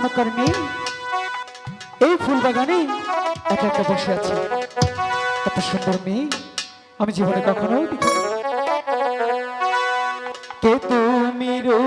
চমৎকার মেয়ে এই ফুল বাগানে একা একা বসে আছে। এত সুন্দর মেয়ে, আমি জীবনে কখনো দেখিনি। কে তুমি রো